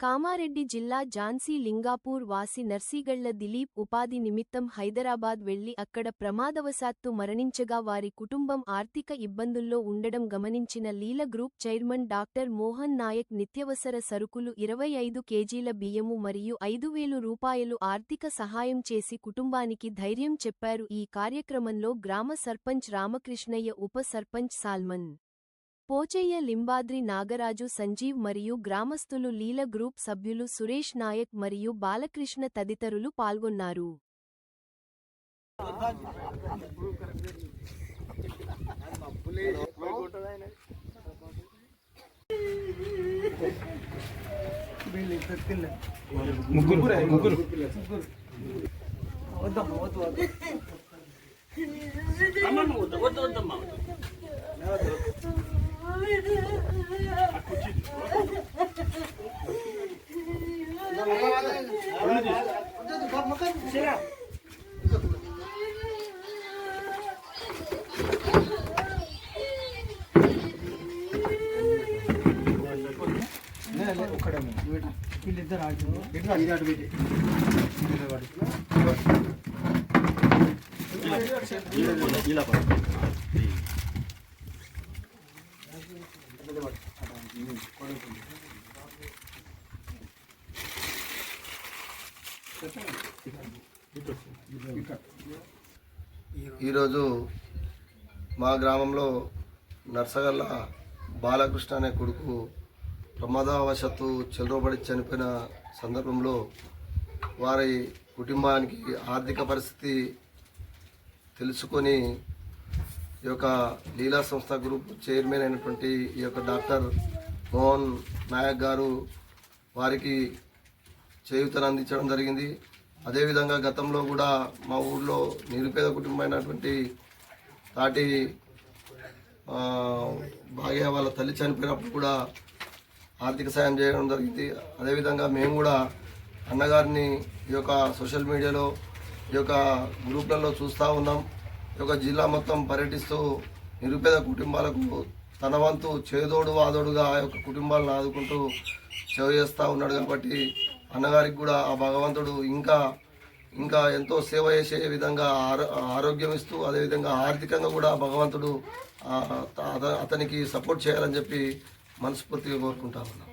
కామారెడ్డి జిల్లా ఝాన్సీ లింగాపూర్ వాసి నర్సీగళ్ళ దిలీప్ ఉపాధి నిమిత్తం హైదరాబాద్ వెళ్ళి అక్కడ ప్రమాదవశాత్తు మరణించగా వారి కుటుంబం ఆర్థిక ఇబ్బందుల్లో ఉండడం గమనించిన Leela group chairman doctor Mohan Nayak నిత్యవసర సరుకులు ఇరవై ఐదు కేజీల బియ్యము మరియు ఐదు వేలు రూపాయలు ఆర్థిక సహాయం చేసి కుటుంబానికి ధైర్యం చెప్పారు. ఈ కార్యక్రమంలో గ్రామ సర్పంచ్ రామకృష్ణయ్య ఉప సర్పంచ్ సాల్మన్ పోచయ్య లింబాద్రి నాగరాజు సంజీవ్ మరియు గ్రామస్తులు లీల గ్రూప్ సభ్యులు సురేష్ నాయక్ మరియు బాలకృష్ణ తదితరులు పాల్గొన్నారు. ముగ్గురు ముగ్గురు. వీళ్ళిద్దరు ఈరోజు మా గ్రామంలో నర్సగల్ల బాలకృష్ణ అనే కొడుకు ప్రమాదవశత్తు చెలరబడి చనిపోయిన సందర్భంలో వారి కుటుంబానికి ఆర్థిక పరిస్థితి తెలుసుకొని ఈ యొక్క లీలా సంస్థ గ్రూప్ చైర్మన్ అయినటువంటి ఈ యొక్క డాక్టర్ మోహన్ నాయక్ గారు వారికి చేయూతను అందించడం జరిగింది. అదేవిధంగా గతంలో కూడా మా ఊర్లో నిరుపేద కుటుంబం అయినటువంటి తాటి భాగ్య వాళ్ళ తల్లి చనిపోయినప్పుడు కూడా ఆర్థిక సాయం చేయడం జరిగింది. అదేవిధంగా మేము కూడా అన్నగారిని ఈ యొక్క సోషల్ మీడియాలో ఈ యొక్క గ్రూప్లలో చూస్తూ ఉన్నాం. ఈ యొక్క జిల్లా మొత్తం పర్యటిస్తూ నిరుపేద కుటుంబాలకు తన వంతు చేదోడు వాదోడుగా ఆ యొక్క కుటుంబాలను ఆదుకుంటూ సేవ చేస్తూ ఉన్నాడు కాబట్టి అన్నగారికి కూడా ఆ భగవంతుడు ఇంకా ఇంకా ఎంతో సేవ చేసే విధంగా ఆరో- ఆరోగ్యం ఇస్తూ అదేవిధంగా ఆర్థికంగా కూడా భగవంతుడు అత- అతనికి సపోర్ట్ చేయాలని చెప్పి మనస్ఫూర్తిగా కోరుకుంటా ఉన్నాం